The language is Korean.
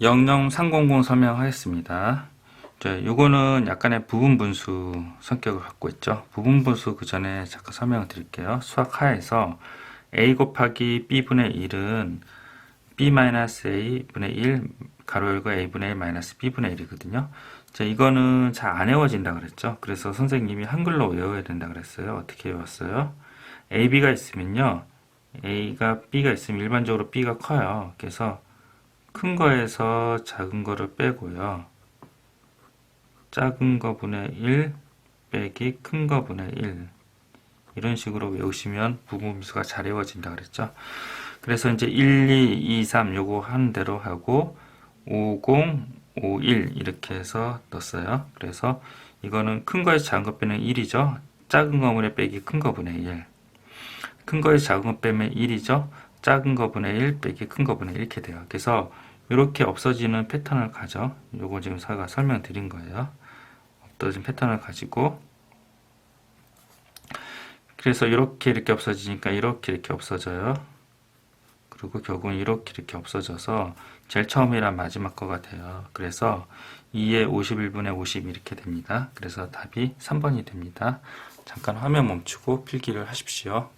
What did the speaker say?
0030 설명하겠습니다. 자, 요거는 약간의 부분 분수 성격을 갖고 있죠. 부분 분수 그 전에 잠깐 설명을 드릴게요. 수학 하에서 a 곱하기 b분의 1은 b-a분의 1 가로 열고 a분의 1 마이너스 b분의 1이거든요. 자, 이거는 잘 안 외워진다 그랬죠. 그래서 선생님이 한글로 외워야 된다 그랬어요. 어떻게 외웠어요? a, b가 있으면요. a가 b가 있으면 일반적으로 b가 커요. 그래서 큰 거에서 작은 거를 빼고요. 작은 거분의 1 빼기 큰 거분의 1 이런 식으로 외우시면 부분수가 잘 외워진다 그랬죠. 그래서 이제 1, 2, 2, 3 요거 하는 대로 하고 50, 51 이렇게 해서 넣었어요. 그래서 이거는 큰 거에서 작은 거 빼는 1이죠. 작은 거분의 빼기 큰 거분의 1. 큰 거에서 작은 거 빼면 1이죠. 작은 거분의 1 빼기 큰 거분의 1 이렇게 돼요. 그래서 이렇게 없어지는 패턴을 가져. 요거 지금 제가 설명드린 거예요. 없어진 패턴을 가지고 그래서 이렇게 이렇게 없어지니까 이렇게 이렇게 없어져요. 그리고 결국은 이렇게 이렇게 없어져서 제일 처음이란 마지막 거가 돼요. 그래서 2의 51분의 50 이렇게 됩니다. 그래서 답이 3번이 됩니다. 잠깐 화면 멈추고 필기를 하십시오.